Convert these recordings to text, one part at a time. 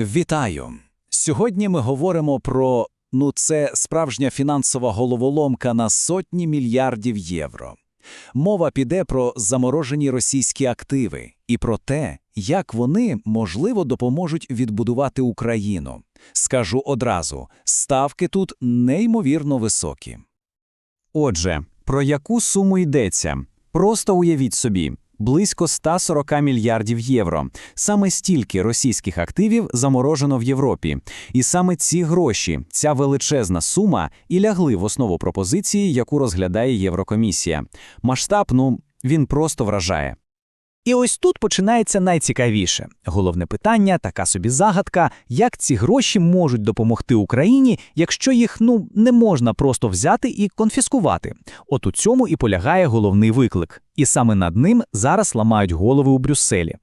Вітаю! Сьогодні ми говоримо про ну, це справжня фінансова головоломка на сотні мільярдів євро. Мова піде про заморожені російські активи і про те, як вони, можливо, допоможуть відбудувати Україну. Скажу одразу, ставки тут неймовірно високі. Отже, про яку суму йдеться? Просто уявіть собі. Близько 140 мільярдів євро. Саме стільки російських активів заморожено в Європі. І саме ці гроші, ця величезна сума, і лягли в основу пропозиції, яку розглядає Єврокомісія. Масштаб, ну, він просто вражає. І ось тут починається найцікавіше. Головне питання, така собі загадка, як ці гроші можуть допомогти Україні, якщо їх ну не можна просто взяти і конфіскувати. От у цьому і полягає головний виклик. І саме над ним зараз ламають голови у Брюсселі.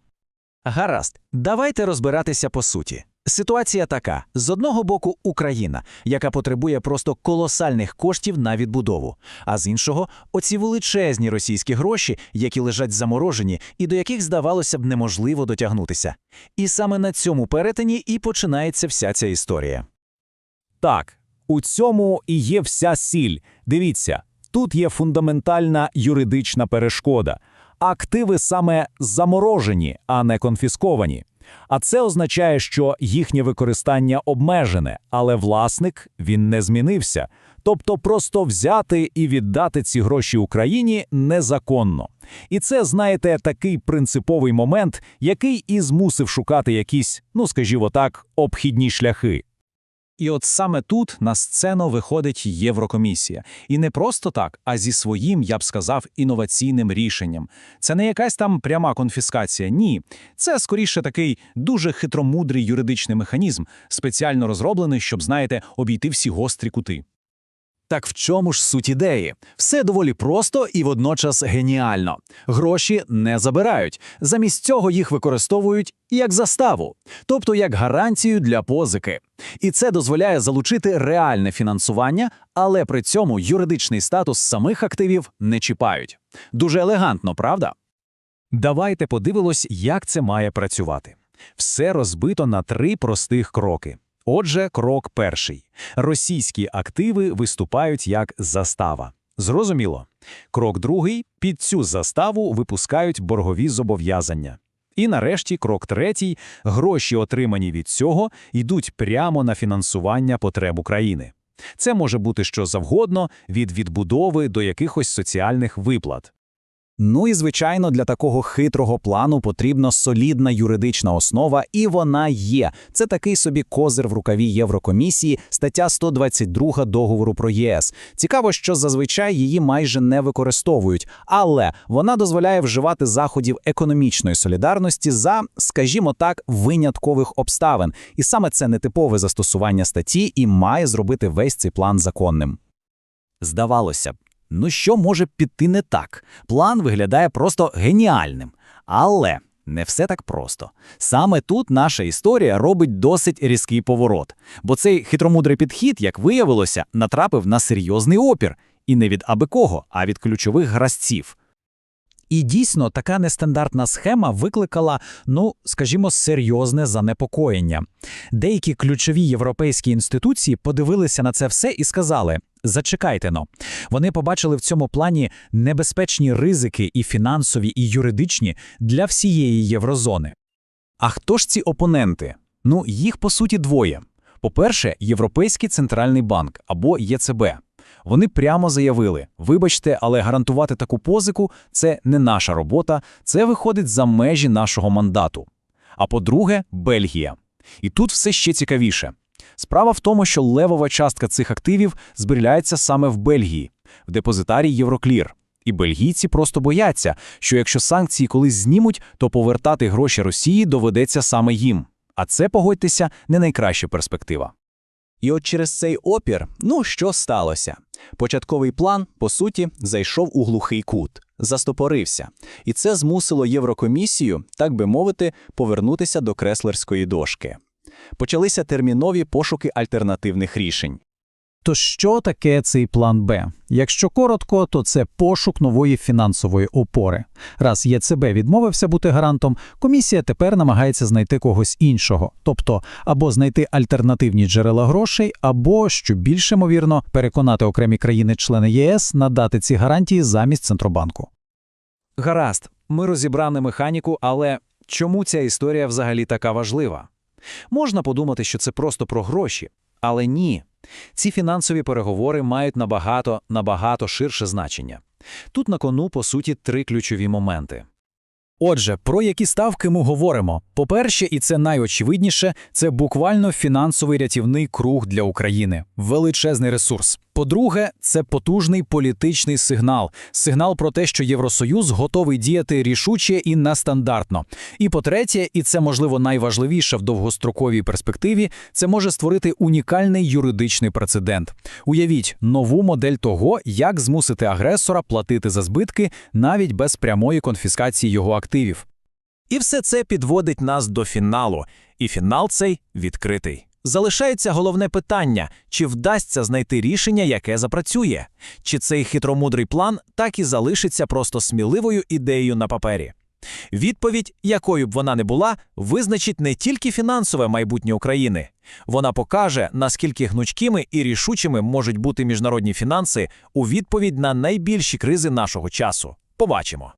Гаразд, давайте розбиратися по суті. Ситуація така: з одного боку, Україна, яка потребує просто колосальних коштів на відбудову, а з іншого, оці величезні російські гроші, які лежать заморожені і до яких, здавалося б, неможливо дотягнутися. І саме на цьому перетині і починається вся ця історія. Так, у цьому і є вся сіль. Дивіться, тут є фундаментальна юридична перешкода. Активи саме заморожені, а не конфісковані. А це означає, що їхнє використання обмежене, але власник він не змінився. Тобто просто взяти і віддати ці гроші Україні незаконно. І це, знаєте, такий принциповий момент, який і змусив шукати якісь, ну скажімо так, обхідні шляхи. І от саме тут на сцену виходить Єврокомісія. І не просто так, а зі своїм, я б сказав, інноваційним рішенням. Це не якась там пряма конфіскація. Ні. Це скоріше такий дуже хитромудрий юридичний механізм, спеціально розроблений, щоб, знаєте, обійти всі гострі кути. Так в чому ж суть ідеї? Все доволі просто і водночас геніально. Гроші не забирають. Замість цього їх використовують як заставу, тобто як гарантію для позики. І це дозволяє залучити реальне фінансування, але при цьому юридичний статус самих активів не чіпають. Дуже елегантно, правда? Давайте подивимось, як це має працювати. Все розбито на три простих кроки. Отже, крок перший. Російські активи виступають як застава. Зрозуміло. Крок другий – під цю заставу випускають боргові зобов'язання. І нарешті крок третій – гроші, отримані від цього, йдуть прямо на фінансування потреб України. Це може бути що завгодно, від відбудови до якихось соціальних виплат. Ну і звичайно, для такого хитрого плану потрібна солідна юридична основа, і вона є. Це такий собі козир в рукаві Єврокомісії, стаття 122 договору про ЄС. Цікаво, що зазвичай її майже не використовують, але вона дозволяє вживати заходів економічної солідарності за, скажімо так, виняткових обставин. І саме це нетипове застосування статті і має зробити весь цей план законним. Здавалося б. Ну що може піти не так? План виглядає просто геніальним. Але не все так просто. Саме тут наша історія робить досить різкий поворот. Бо цей хитромудрий підхід, як виявилося, натрапив на серйозний опір. І не від аби кого, а від ключових гравців. І дійсно така нестандартна схема викликала, ну скажімо, серйозне занепокоєння. Деякі ключові європейські інституції подивилися на це все і сказали: зачекайте но. Вони побачили в цьому плані небезпечні ризики і фінансові, і юридичні для всієї єврозони. А хто ж ці опоненти? Ну, їх по суті двоє. По-перше, Європейський центральний банк або ЄЦБ. Вони прямо заявили: вибачте, але гарантувати таку позику це не наша робота, це виходить за межі нашого мандату. А по-друге, Бельгія. І тут все ще цікавіше. Справа в тому, що левова частка цих активів зберігається саме в Бельгії, в депозитарі Євроклір. І бельгійці просто бояться, що якщо санкції колись знімуть, то повертати гроші Росії доведеться саме їм. А це, погодьтеся, не найкраща перспектива. І от через цей опір, ну що сталося? Початковий план, по суті, зайшов у глухий кут, застопорився. І це змусило Єврокомісію, так би мовити, повернутися до креслерської дошки. Почалися термінові пошуки альтернативних рішень. То що таке цей план Б? Якщо коротко, то це пошук нової фінансової опори. Раз ЄЦБ відмовився бути гарантом, комісія тепер намагається знайти когось іншого, тобто або знайти альтернативні джерела грошей, або, що більш ймовірно, переконати окремі країни-члени ЄС надати ці гарантії замість Центробанку. Гаразд, ми розібрали механіку, але чому ця історія взагалі така важлива? Можна подумати, що це просто про гроші, але ні. Ці фінансові переговори мають набагато, набагато ширше значення. Тут на кону, по суті, три ключові моменти. Отже, про які ставки ми говоримо? По-перше, і це найочевидніше, це буквально фінансовий рятівний круг для України, величезний ресурс. По-друге, це потужний політичний сигнал, сигнал про те, що Євросоюз готовий діяти рішуче і нестандартно. І по-третє, і це можливо найважливіше в довгостроковій перспективі, це може створити унікальний юридичний прецедент. Уявіть нову модель того, як змусити агресора платити за збитки навіть без прямої конфіскації його активів. І все це підводить нас до фіналу. І фінал цей відкритий. Залишається головне питання: чи вдасться знайти рішення, яке запрацює? Чи цей хитромудрий план так і залишиться просто сміливою ідеєю на папері? Відповідь, якою б вона не була, визначить не тільки фінансове майбутнє України. Вона покаже, наскільки гнучкими і рішучими можуть бути міжнародні фінанси у відповідь на найбільші кризи нашого часу. Побачимо.